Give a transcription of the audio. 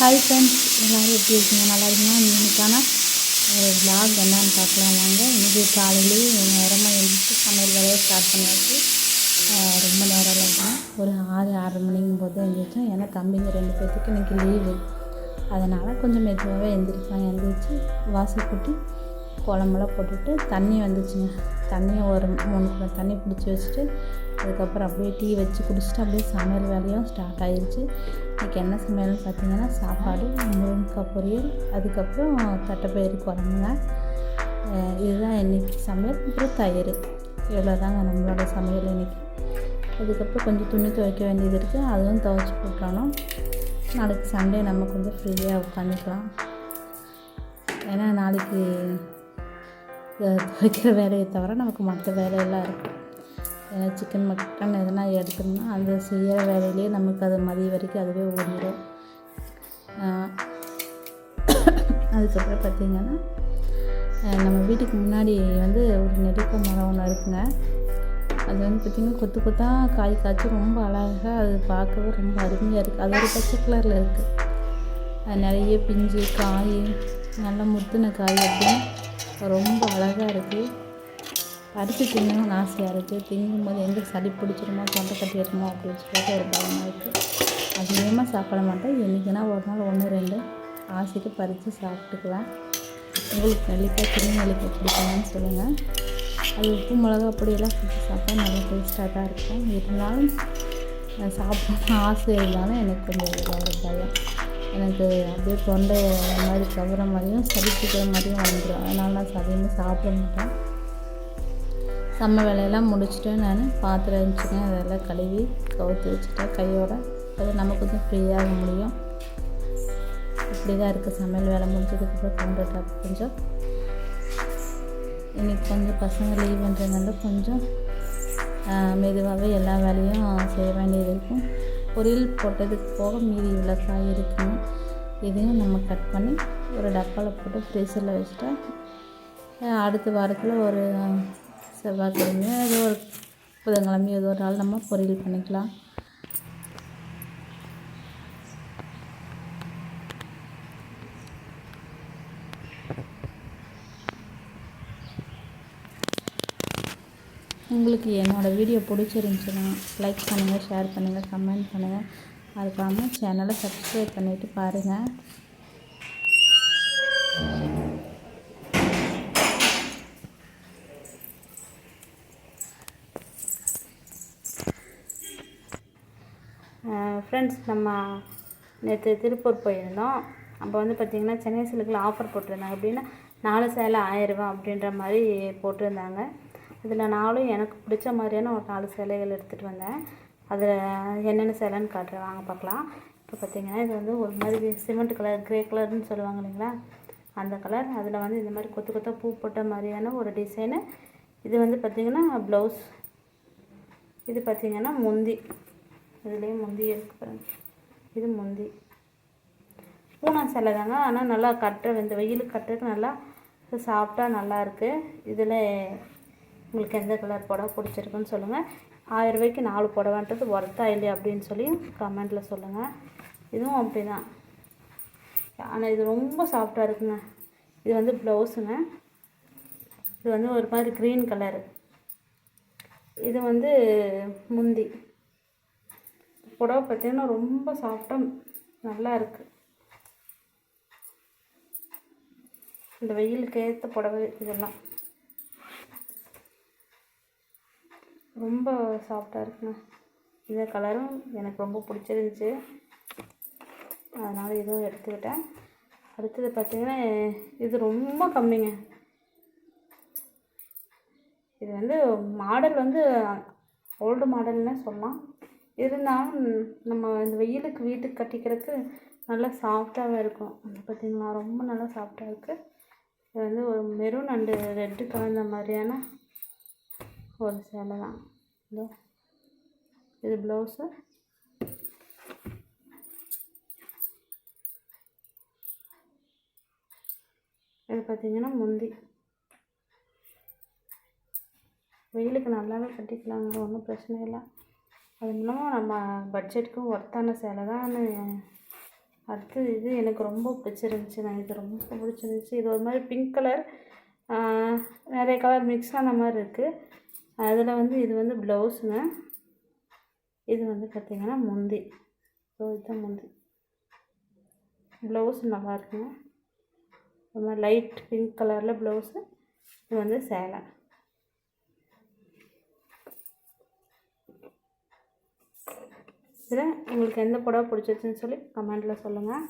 Hi friends எல்லோரும் எப்படி இருக்கீங்க? நல்லா இருக்கீங்களா? இன்றைக்கான vlog என்னன்னு பார்க்கலாம் வாங்க. இன்றைக்கி காலையிலேயே நேரமாக எழுந்திரிச்சு சமையல் வேலையை ஸ்டார்ட் பண்ணியாச்சு. ரொம்ப நேரம் இருக்கும் ஒரு ஆறு ஆறு மணிக்கும் போது எழுந்திரிச்சோம் ஏன்னா தம்பிங்க ரெண்டு பேர்த்துக்கு இன்றைக்கி லீவு அதனால் கொஞ்சம் மெதுவாகவே எழுந்திரிக்கலாம். எழுந்திரிச்சு வாசல் கூட்டி குழம்புலாம் போட்டுட்டு தண்ணி வந்துச்சுங்க. தண்ணியை ஒரு மூணு தண்ணி பிடிச்சி வச்சுட்டு அதுக்கப்புறம் அப்படியே டீ வச்சு குடிச்சிட்டு அப்படியே சமையல் வேலையும் ஸ்டார்ட் ஆயிடுச்சு இன்றைக்கி என்ன சமையல்னு பார்த்தீங்கன்னா சாப்பாடு முருங்கைக்காய் பொரியல் அதுக்கப்புறம் தட்டைப்பயிறு குழம்புங்க. இதுதான் இன்றைக்கி சமையல் அப்புறம் தயிர். இவ்வளோதாங்க நம்மளோட சமையல் இன்றைக்கி அதுக்கப்புறம் கொஞ்சம் துணி துவைக்க வேண்டியது இருக்குது அதுவும் துவைச்சி போட்டாலும் நாளைக்கு சண்டே நம்ம கொஞ்சம் ஃப்ரீயாக உட்காந்துக்கலாம். ஏன்னா நாளைக்கு துவைக்கிற வேலையை தவிர நமக்கு மற்ற வேலையெல்லாம் இருக்கும். சிக்கன் மட்டன் எதனா எடுத்தோம்னா அந்த செய்கிற வேலையிலேயே நமக்கு அது மதியம் வரைக்கும் அதுவே ஓடிடும் அதுக்கப்புறம் பார்த்திங்கன்னா நம்ம வீட்டுக்கு முன்னாடி வந்து ஒரு நெருக்க மரம் ஒன்று இருக்குங்க. அது வந்து பார்த்திங்கன்னா கொத்து கொத்தாக காய் காய்ச்சி ரொம்ப அழகாக அது பார்க்கவே ரொம்ப அருமையாக இருக்குது அது ஒரு பச்சை கலரில் இருக்குது அது நிறைய பிஞ்சு காய் நல்லா முத்தின காய் அப்படின்னு ரொம்ப அழகாக இருக்குது பறித்து திங்கணும்னு ஆசையாக இருக்குது திங்கும்போது எங்கே சளி பிடிச்சிருமோ தொண்டை கட்டிடுமோ அப்படின்னு சொல்லிட்டு ஒரு பயமாக இருக்குது அதிகமாக சாப்பிட மாட்டேன். என்றைக்கினா ஒரு நாள் ஒன்று ரெண்டு ஆசைக்கு பறித்து சாப்பிட்டுக்குவேன். உங்களுக்கு நெல்லிக்காய் சின்ன நெல்லிக்காய் பிடிக்குமான்னு சொல்லுங்கள் அது உப்பு மிளகா பொடியெல்லாம் போட்டு சாப்பிட்டா நல்லா டேஸ்ட்டாக தான் இருக்கும். இருந்தாலும் நான் சாப்பிடணும்னு ஆசை இருந்தாலும் எனக்கு கொஞ்சம் ஒரு பயம். எனக்கு அப்படியே தொண்டை மாதிரி கவர மாதிரியும் சளி மாதிரியும் வந்துடும் அதனால நான் சதையுமே சாப்பிட மாட்டேன். செம்ம வேலையெல்லாம் முடிச்சுட்டு நான் பாத்திரம் இருந்துச்சுங்க அதெல்லாம் கழுவி கவுத்து வச்சுட்டேன். கையோட. அது நம்ம கொஞ்சம் ஃப்ரீயாக முடியும். இப்படி தான் இருக்குது சமையல் வேலை முடிஞ்சதுக்கப்புறம் கொண்டுட்டா கொஞ்சம். இன்றைக்கி கொஞ்சம் பசங்க பண்ணுறதுனால கொஞ்சம் மெதுவாகவே எல்லா வேலையும் செய்ய வேண்டியது இருக்கும். பொரியல் போட்டதுக்கு போக மீதி இவ்வளோ காய் இருக்குங்க. இதையும் நம்ம கட் பண்ணி ஒரு டப்பாவில் போட்டு ஃப்ரீசரில் வச்சுட்டா அடுத்த வாரத்தில் ஒரு செவ்வாய்க்கிழமை ஏதோ ஒரு புதன்கிழமையோ ஏதோ ஒரு நாள் நம்ம பொரியல் பண்ணிக்கலாம். உங்களுக்கு என்னோடய வீடியோ பிடிச்சிருந்துச்சுன்னா லைக் பண்ணுங்கள் ஷேர் பண்ணுங்கள் கமெண்ட் பண்ணுங்கள் மறக்காமல் சேனலை சப்ஸ்கிரைப் பண்ணிவிட்டு பாருங்கள் ஃப்ரெண்ட்ஸ் நம்ம நேற்று திருப்பூர் போயிருந்தோம். அப்போ வந்து பார்த்திங்கன்னா சென்னை சில்கில் ஆஃபர் போட்டிருந்தாங்க. அப்படின்னா நாலு சேலை ஆயிரரூபா அப்படின்ற மாதிரி போட்டிருந்தாங்க. இதில் நாலும் எனக்கு பிடிச்ச மாதிரியான ஒரு நாலு சேலைகள் எடுத்துகிட்டு வந்தேன். அதில் என்னென்ன சேலைன்னு காட்டுறேன். வாங்க பார்க்கலாம். இப்போ பார்த்திங்கன்னா இது வந்து ஒரு மாதிரி சிமெண்ட் கலர் கிரே கலர்னு சொல்லுவாங்க இல்லைங்களா? அந்த கலர் அதில் வந்து இந்த மாதிரி கொத்து கொத்தாக பூ போட்ட மாதிரியான ஒரு டிசைனு இது வந்து பார்த்திங்கன்னா ப்ளவுஸ் இது பார்த்திங்கன்னா முந்தி. இதுலேயும் முந்தி இருக்கு பாருங்க. இது முந்தி. பூனா சேலை தாங்க ஆனால் நல்லா கட்டுற இந்த வெயிலுக்கு கட்டுறதுக்கு நல்லா சாப்பிட்டா நல்லா இருக்குது இதில் உங்களுக்கு எந்த கலர் புடவை பிடிச்சிருக்குன்னு சொல்லுங்கள் ஆயிரம் ரூபாய்க்கு நாலு புடவைன்றது ஒர்த்தா இல்லையா அப்படின்னு சொல்லி கமெண்ட்டில் சொல்லுங்கள் இதுவும் அப்படி தான் ஆனால் இது ரொம்ப சாஃப்டாக இருக்குங்க. இது வந்து ப்ளவுஸுங்க இது வந்து ஒரு மாதிரி க்ரீன் கலரு இது வந்து முந்தி. புடவை பார்த்தீங்கன்னா ரொம்ப சாஃப்டாக நல்லா இருக்குது இந்த வெயிலுக்கு ஏற்ற புடவை இதெல்லாம். ரொம்ப சாஃப்டாக இருக்குங்க. இந்த கலரும் எனக்கு ரொம்ப பிடிச்சிருந்துச்சி. அதனால் இதுவும் எடுத்துக்கிட்டேன். அடுத்தது பார்த்திங்கன்னா இது ரொம்ப கம்மிங்க. இது வந்து மாடல் வந்து ஓல்டு மாடல்னே சொல்லலாம். இருந்தாலும் நம்ம இந்த வெயிலுக்கு வீட்டுக்கு கட்டிக்கிறதுக்கு நல்லா சாஃப்டாகவே இருக்கும். பார்த்தீங்களா? ரொம்ப நல்லா சாஃப்டாக இருக்குது இது வந்து ஒரு மெரூன் அண்டு ரெட்டு கலந்த மாதிரியான ஒரு சேலை தான். இதோ இது ப்ளவுஸு. இது பார்த்திங்கன்னா முந்தி. வெயிலுக்கு நல்லாவே கட்டிக்கலாங்க ஒன்றும் பிரச்சனை இல்லை. அது இல்லாமல் நம்ம பட்ஜெட்டுக்கும் ஒர்த்தான சேலை தான் அடுத்து இது எனக்கு ரொம்ப பிடிச்சிருந்துச்சி. நான் இது ரொம்ப பிடிச்சிருந்துச்சி. இது ஒரு மாதிரி பிங்க் கலர் நிறைய கலர் மிக்ஸ் ஆன மாதிரி இருக்குது அதில் வந்து இது வந்து ப்ளவுஸுங்க இது வந்து பார்த்திங்கன்னா முந்தி. ஸோ இதுதான் முந்தி. ப்ளவுஸ் நல்லா இருக்குங்க. ரொம்ப மாதிரி லைட் பிங்க் கலரில் ப்ளவுஸு இது வந்து சேலை. இதில் உங்களுக்கு எந்த புடவை பிடிச்சிருச்சுன்னு சொல்லி கமெண்டில் சொல்லுங்கள்